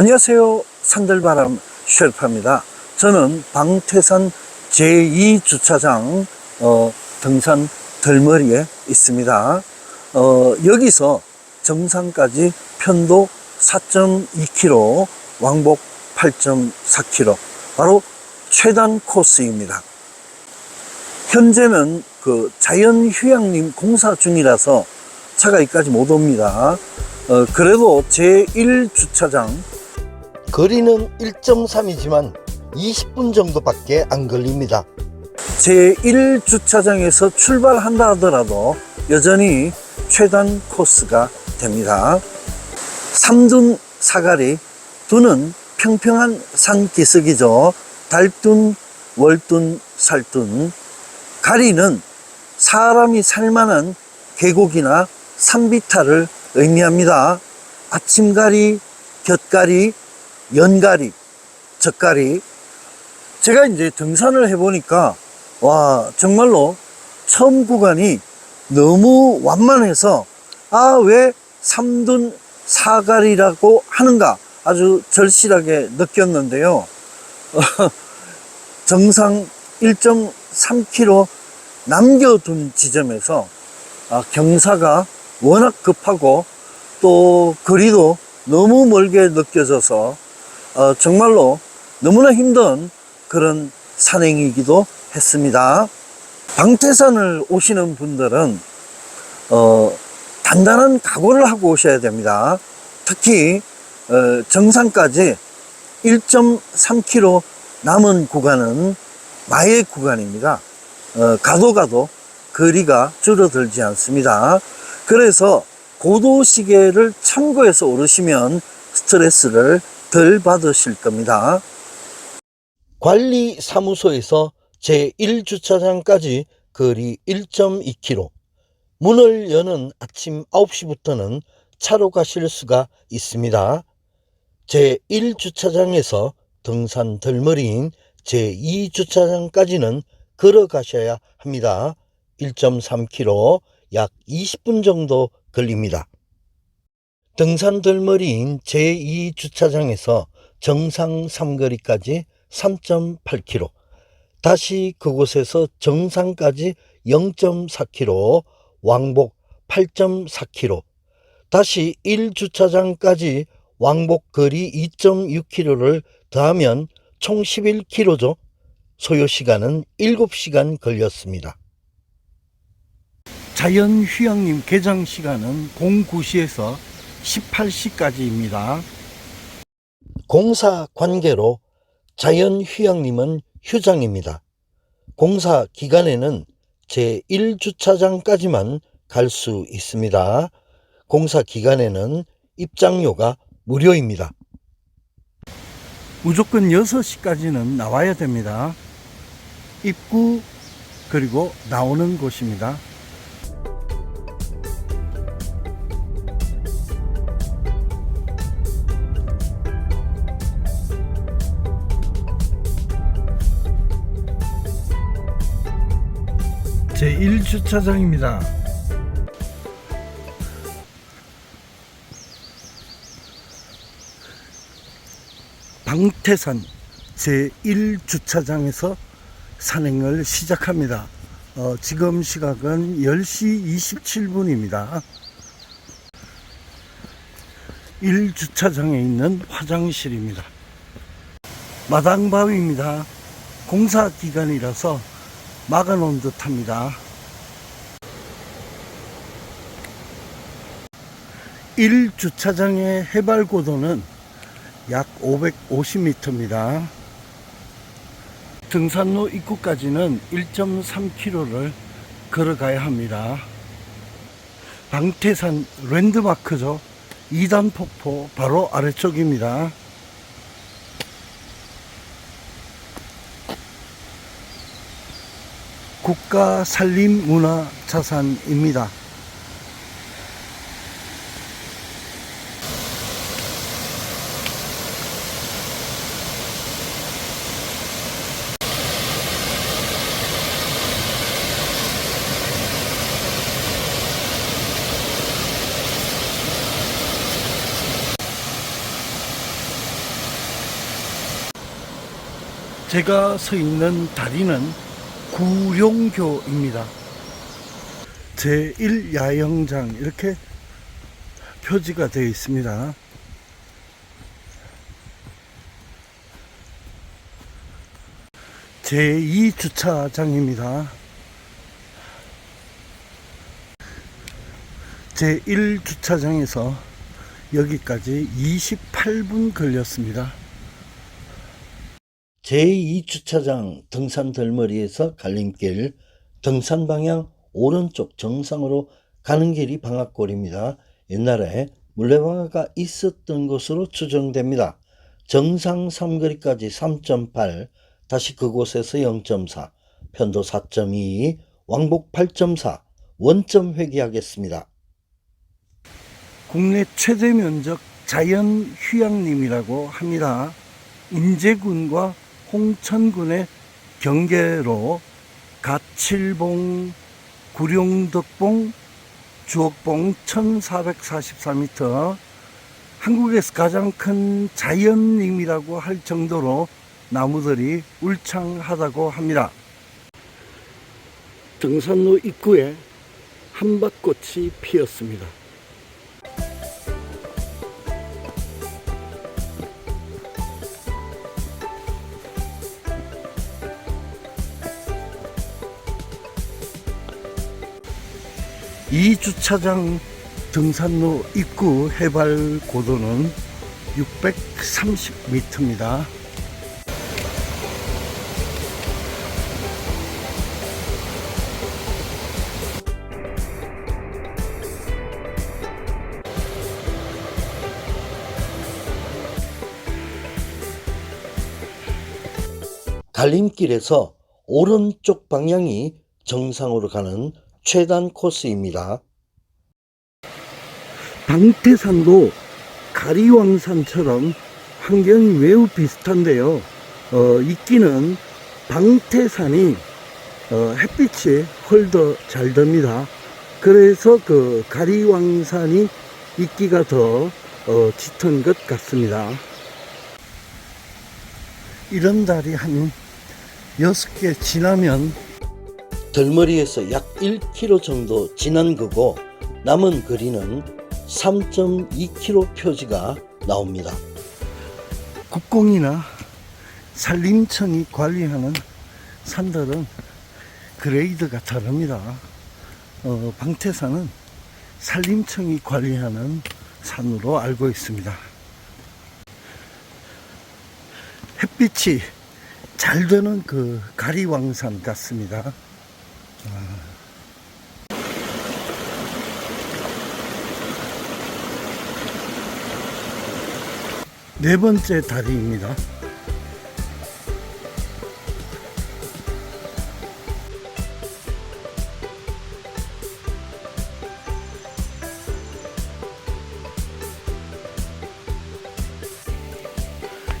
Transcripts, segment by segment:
안녕하세요. 산들바람 쉘파입니다. 저는 방태산 제2주차장 어, 등산 덜머리에 있습니다. 어, 여기서 정상까지 편도 4.2km, 왕복 8.4km, 바로 최단 코스입니다. 현재는 그 자연 휴양림 공사 중이라서 차가 여기까지 못 옵니다. 어, 그래도 제1주차장 거리는 1.3이지만 20분 정도밖에 안 걸립니다. 제1주차장에서 출발한다 하더라도 여전히 최단 코스가 됩니다. 삼둔 사가리, 두는 평평한 산 기슭이죠. 달둔, 월둔, 살둔. 가리는 사람이 살만한 계곡이나 산비탈을 의미합니다. 아침가리, 곁가리, 연가리, 젓가리. 제가 이제 등산을 해보니까, 와, 정말로 처음 구간이 너무 완만해서, 아, 왜 삼둔 사가리라고 하는가 아주 절실하게 느꼈는데요. 정상 1.3km 남겨둔 지점에서 아, 경사가 워낙 급하고 또 거리도 너무 멀게 느껴져서 어, 정말로 너무나 힘든 그런 산행이기도 했습니다. 방태산을 오시는 분들은 어, 단단한 각오를 하고 오셔야 됩니다. 특히 어, 정상까지 1.3km 남은 구간은 마의 구간입니다. 어, 가도 가도 거리가 줄어들지 않습니다. 그래서 고도 시계를 참고해서 오르시면 스트레스를 덜 받으실 겁니다. 관리사무소에서 제1주차장까지 거리 1.2km. 문을 여는 아침 9시부터는 차로 가실 수가 있습니다. 제1주차장에서 등산 덜머리인 제2주차장까지는 걸어가셔야 합니다. 1.3km, 약 20분 정도 걸립니다. 등산 덜머리인 제2주차장에서 정상 삼거리까지 3.8km, 다시 그곳에서 정상까지 0.4km, 왕복 8.4km, 다시 1주차장까지 왕복 거리 2.6km를 더하면 총 11km죠. 소요 시간은 7시간 걸렸습니다. 자연휴양림 개장 시간은 09시에서 18시까지입니다. 공사 관계로 자연휴양림은 휴장입니다. 공사 기간에는 제1주차장까지만 갈 수 있습니다. 공사 기간에는 입장료가 무료입니다. 무조건 6시까지는 나와야 됩니다. 입구 그리고 나오는 곳입니다. 1주차장입니다. 방태산 제1주차장에서 산행을 시작합니다. 어, 지금 시각은 10시 27분입니다. 1주차장에 있는 화장실입니다. 마당바위입니다. 공사 기간이라서 막아놓은 듯 합니다. 1주차장의 해발 고도는 약 550m입니다. 등산로 입구까지는 1.3km를 걸어가야 합니다. 방태산 랜드마크죠. 2단 폭포 바로 아래쪽입니다. 국가 산림 문화 자산입니다. 제가 서 있는 다리는 구룡교입니다. 제1야영장 이렇게 표지가 되어 있습니다. 제2주차장입니다. 제1주차장에서 여기까지 28분 걸렸습니다. 제2주차장 등산 덜머리에서 갈림길, 등산 방향 오른쪽 정상으로 가는 길이 방앗골입니다. 옛날에 물레방아가 있었던 곳으로 추정됩니다. 정상 삼거리까지 3.8, 다시 그곳에서 0.4, 편도 4.2, 왕복 8.4, 원점 회귀하겠습니다. 국내 최대 면적 자연 휴양림이라고 합니다. 인제군과 홍천군의 경계로 가칠봉, 구룡덕봉, 주옥봉 1444m 한국에서 가장 큰 자연림이라고 할 정도로 나무들이 울창하다고 합니다. 등산로 입구에 한밭꽃이 피었습니다. 이 주차장 등산로 입구 해발 고도는 630m입니다. 갈림길에서 오른쪽 방향이 정상으로 가는 최단 코스입니다. 방태산도 가리왕산처럼 환경이 매우 비슷한데요. 어, 이끼는 방태산이 어, 햇빛이 훨더잘 듭니다. 그래서 그 가리왕산이 이끼가 더 어, 짙은 것 같습니다. 이런 달이 한 여섯 개 지나면 덜머리에서 약 1km 정도 지난 거고 남은 거리는 3.2km 표지가 나옵니다. 국공이나 산림청이 관리하는 산들은 그레이드가 다릅니다. 어, 방태산은 산림청이 관리하는 산으로 알고 있습니다. 햇빛이 잘 드는 그 가리왕산 같습니다. 네 번째 다리입니다.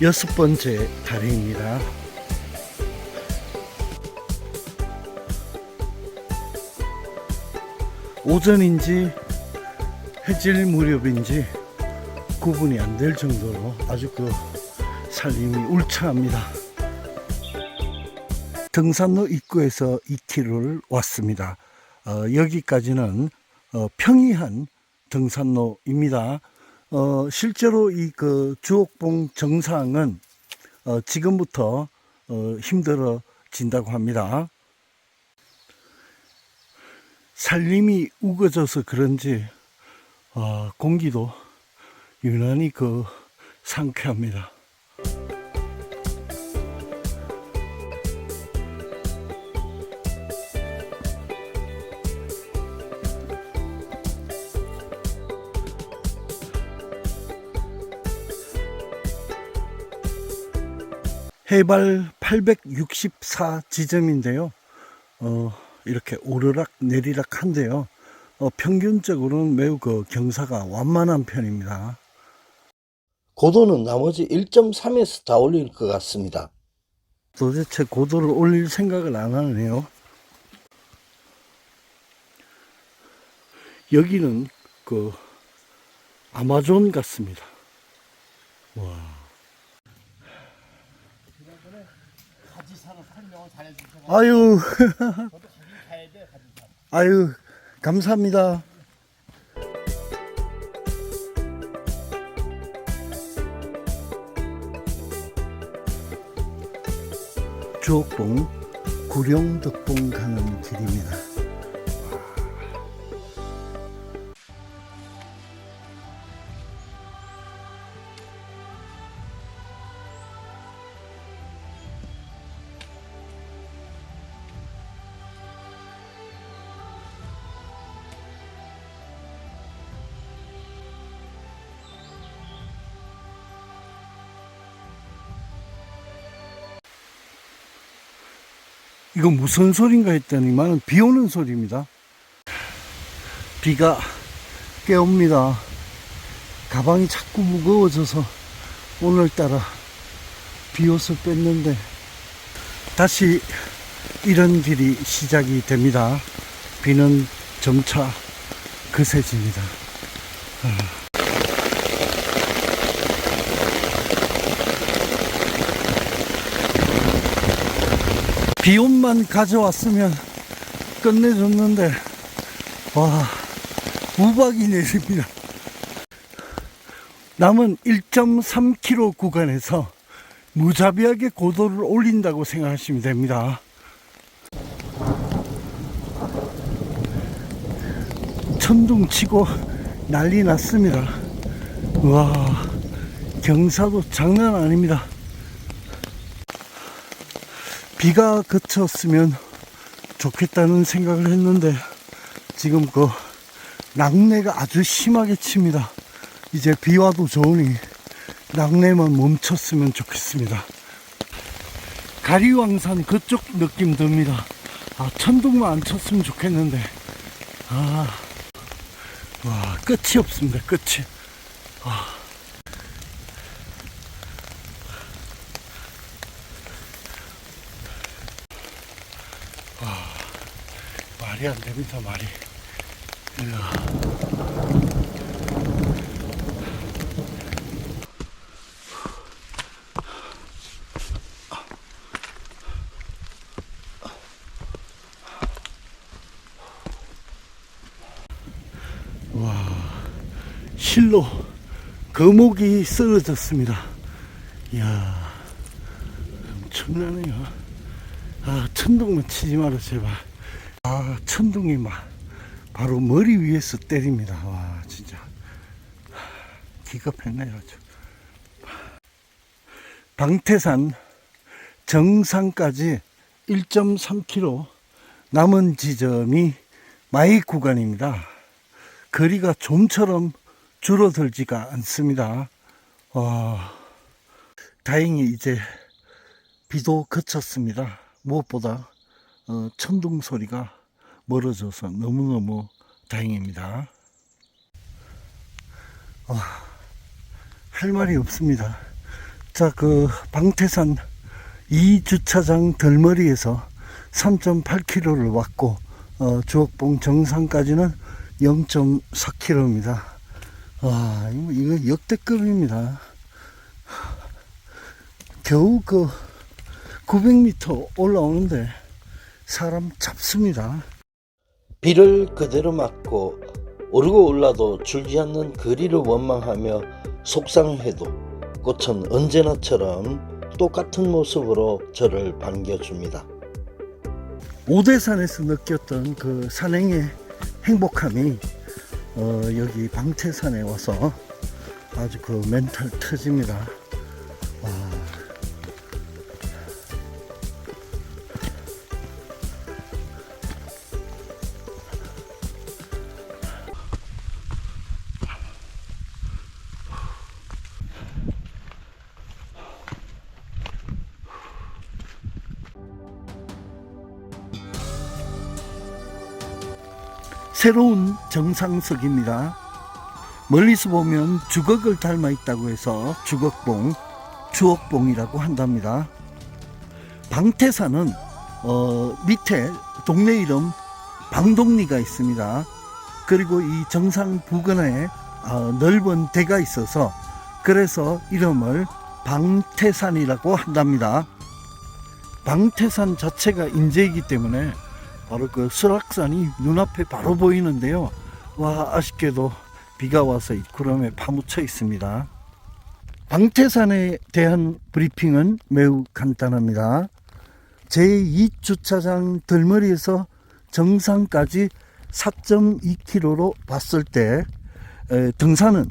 여섯 번째 다리입니다. 오전인지 해질 무렵인지 구분이 안 될 정도로 아주 그 살림이 울창합니다. 등산로 입구에서 2km를 왔습니다. 어, 여기까지는 어, 평이한 등산로입니다. 어, 실제로 이 그 주옥봉 정상은 어, 지금부터 어, 힘들어진다고 합니다. 살림이 우거져서 그런지 어, 공기도 유난히 그 상쾌합니다. 해발 864 지점인데요. 어, 이렇게 오르락 내리락 한데요. 어, 평균적으로는 매우 그 경사가 완만한 편입니다. 고도는 나머지 1.3에서 다 올릴 것 같습니다. 도대체 고도를 올릴 생각을 안 하네요. 여기는 그 아마존 같습니다. 와. 아유, 저도 가지 가야 돼 가지산. 아유, 감사합니다. 주옥봉 구룡덕봉 가는 길입니다. 이거 무슨 소린가 했더니만 비 오는 소리입니다. 비가 꽤 옵니다. 가방이 자꾸 무거워져서 오늘따라 비옷을 뺐는데 다시 이런 길이 시작이 됩니다. 비는 점차 거세집니다. 비옷만 가져왔으면 끝내줬는데 와 우박이 내립니다. 남은 1.3km 구간에서 무자비하게 고도를 올린다고 생각하시면 됩니다. 천둥 치고 난리 났습니다. 와 경사도 장난 아닙니다 비가 그쳤으면 좋겠다는 생각을 했는데 지금 그 낙내가 아주 심하게 칩니다. 이제 비 와도 좋으니 낙내만 멈췄으면 좋겠습니다. 가리왕산 그쪽 느낌 듭니다. 아, 천둥만 안 쳤으면 좋겠는데. 아, 와, 끝이 없습니다. 끝이. 말이 안 됩니다, 말이. 이야. 와, 실로 거목이 쓰러졌습니다. 이야, 엄청나네요. 아, 천둥만 치지 마라, 제발. 아, 천둥이 막 바로 머리 위에서 때립니다. 와, 진짜. 기겁했네요. 방태산 정상까지 1.3km 남은 지점이 마이 구간입니다. 거리가 좀처럼 줄어들지가 않습니다. 와, 다행히 이제 비도 그쳤습니다. 무엇보다 어, 천둥 소리가 멀어져서 너무너무 다행입니다. 와, 할 말이 없습니다. 자, 그 방태산 2주차장 덜머리에서 3.8km를 왔고 어, 주옥봉 정상까지는 0.4km입니다. 와, 이거, 이거 역대급입니다. 겨우 그 900m 올라오는데 사람 잡습니다. 비를 그대로 맞고 오르고 올라도 줄지 않는 거리를 원망하며 속상해도 꽃은 언제나처럼 똑같은 모습으로 저를 반겨줍니다. 오대산에서 느꼈던 그 산행의 행복함이 어, 여기 방태산에 와서 아주 그 멘탈 터집니다. 새로운 정상석입니다. 멀리서 보면 주걱을 닮아 있다고 해서 주걱봉, 주옥봉이라고 한답니다. 방태산은 어, 밑에 동네 이름 방동리가 있습니다. 그리고 이 정상 부근에 어, 넓은 대가 있어서 그래서 이름을 방태산이라고 한답니다. 방태산 자체가 인재이기 때문에 바로 그 설악산이 눈앞에 바로 보이는데요. 와 아쉽게도 비가 와서 이 구름에 파묻혀 있습니다. 방태산에 대한 브리핑은 매우 간단합니다. 제2주차장 들머리에서 정상까지 4.2km로 봤을 때 에, 등산은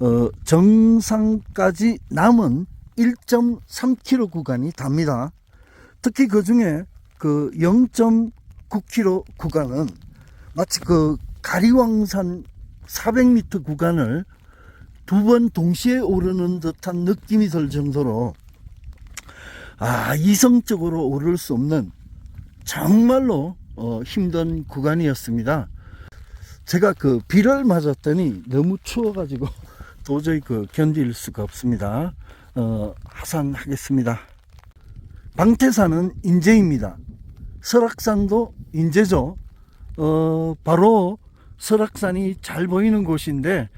어, 정상까지 남은 1.3km 구간이 답니다. 특히 그 중에 그 0.9km 구간은 마치 그 가리왕산 400m 구간을 두 번 동시에 오르는 듯한 느낌이 들 정도로 아 이성적으로 오를 수 없는 정말로 어, 힘든 구간이었습니다. 제가 그 비를 맞았더니 너무 추워가지고 도저히 그 견딜 수가 없습니다. 어, 하산하겠습니다. 방태산은 인제입니다. 설악산도 인제죠. 어, 바로 설악산이 잘 보이는 곳인데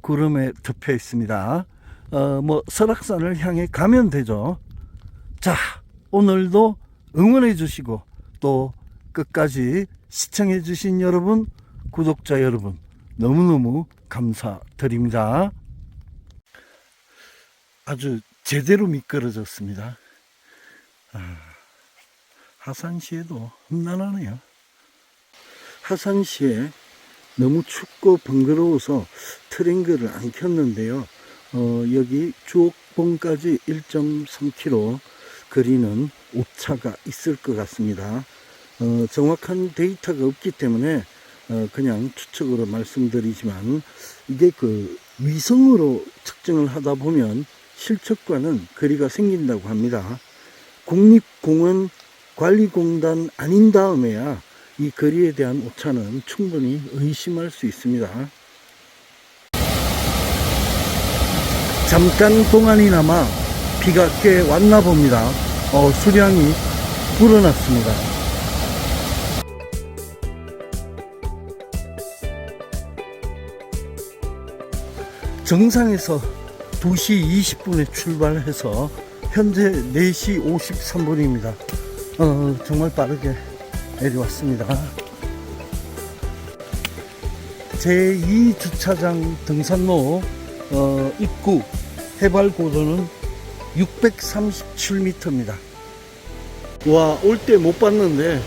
구름에 덮여 있습니다. 어, 뭐 설악산을 향해 가면 되죠. 자, 오늘도 응원해 주시고 또 끝까지 시청해 주신 여러분, 구독자 여러분 너무너무 감사드립니다. 아주 제대로 미끄러졌습니다. 아, 하산시에도 험난하네요. 하산시에 너무 춥고 번거로워서 트랭크를 안 켰는데요. 어, 여기 주옥봉까지 1.3km 거리는 오차가 있을 것 같습니다. 어, 정확한 데이터가 없기 때문에 어, 그냥 추측으로 말씀드리지만 이게 그 위성으로 측정을 하다 보면 실측과는 거리가 생긴다고 합니다. 국립공원 관리공단 아닌 다음에야 이 거리에 대한 오차는 충분히 의심할 수 있습니다. 잠깐 동안이나마 비가 꽤 왔나 봅니다. 어, 수량이 불어났습니다. 정상에서 2시 20분에 출발해서 현재 4시 53분입니다. 어, 정말 빠르게 내려왔습니다. 제2주차장 등산로 어, 입구 해발 고도는 637m입니다. 와, 올 때 못 봤는데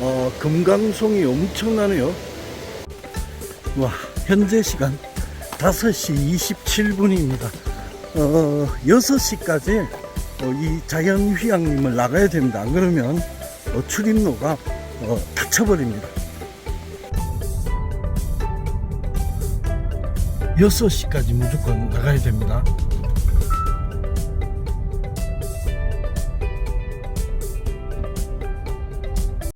어, 금강송이 엄청나네요. 와, 현재 시간 5시 27분입니다. 어, 6시까지 어, 이 자연 휴양림을 나가야 됩니다. 안 그러면 어, 출입로가 어, 닫혀버립니다. 6시까지 무조건 나가야 됩니다.